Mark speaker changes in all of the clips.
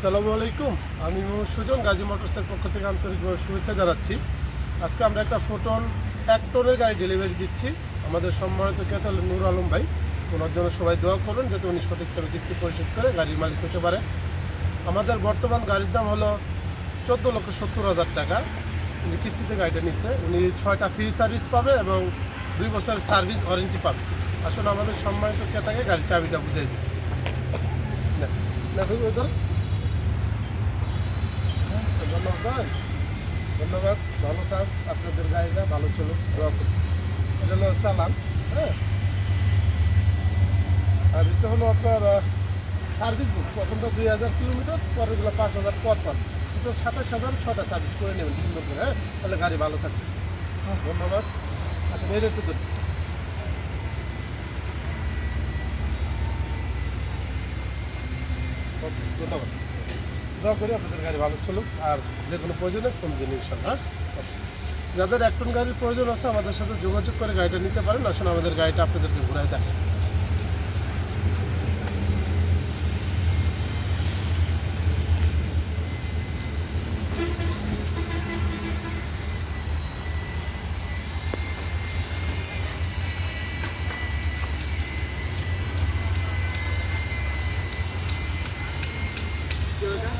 Speaker 1: আসসালামু আলাইকুম আমি মোহাম্মদ সুজন গাজী মোটরসের পক্ষ থেকে আন্তরিকভাবে শুভেচ্ছা জানাচ্ছি আজকে আমরা একটা ফোটন এক টনের গাড়ি ডেলিভারি দিচ্ছি আমাদের সম্মানিত ক্রেতা নূর আলম ভাই ওনার জন্য সবাই দোয়া করুন যাতে উনি সঠিকভাবে কিস্তি পরিশোধ করে গাড়ির মালিক হতে পারে আমাদের বর্তমান গাড়ির দাম হলো চোদ্দ লক্ষ সত্তর হাজার টাকা উনি কিস্তিতে গাড়িটা নিচ্ছে উনি ছয়টা ফ্রি সার্ভিস পাবে এবং দুই বছরের সার্ভিস ওয়ারেন্টি পাবে আসলে আমাদের সম্মানিত ক্রেতাকে গাড়ির চাবিটা বুঝাই দিই না না ধন্যবাদ। ধন্যবাদ। ভালো থাক। আপনাদের গাড়িটা ভালো চলো দোয়া করুন। এটা হলো চালান হ্যাঁ? আর এটা হলো আপনার সার্ভিস বুক প্রথমটা দুই হাজার কিলোমিটার পরেরগুলো পাঁচ হাজার পর পান। তো সাতাশ হাজার ছটা সার্ভিস করে নেবেন সুন্দর করে হ্যাঁ? তাহলে গাড়ি ভালো থাকবে। ধন্যবাদ। আচ্ছা এর একটু ওকে, ধন্যবাদ। দয়া করে আপনাদের গাড়ি ভালো চলুক, আর যে কোনো প্রয়োজনে ফোন দিন হ্যাঁ যাদের এক টন গাড়ির প্রয়োজন আছে, আমাদের সাথে যোগাযোগ করে গাড়িটা নিতে পারেন। আসুন, আমাদের গাড়িটা আপনাদেরকে ঘুরাই দেখেন Yeah.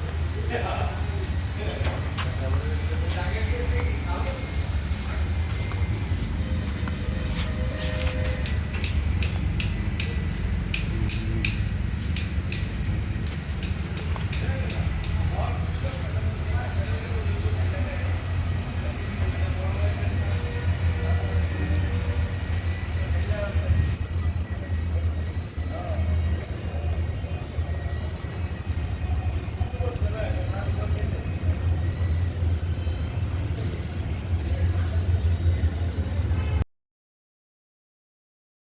Speaker 1: ya.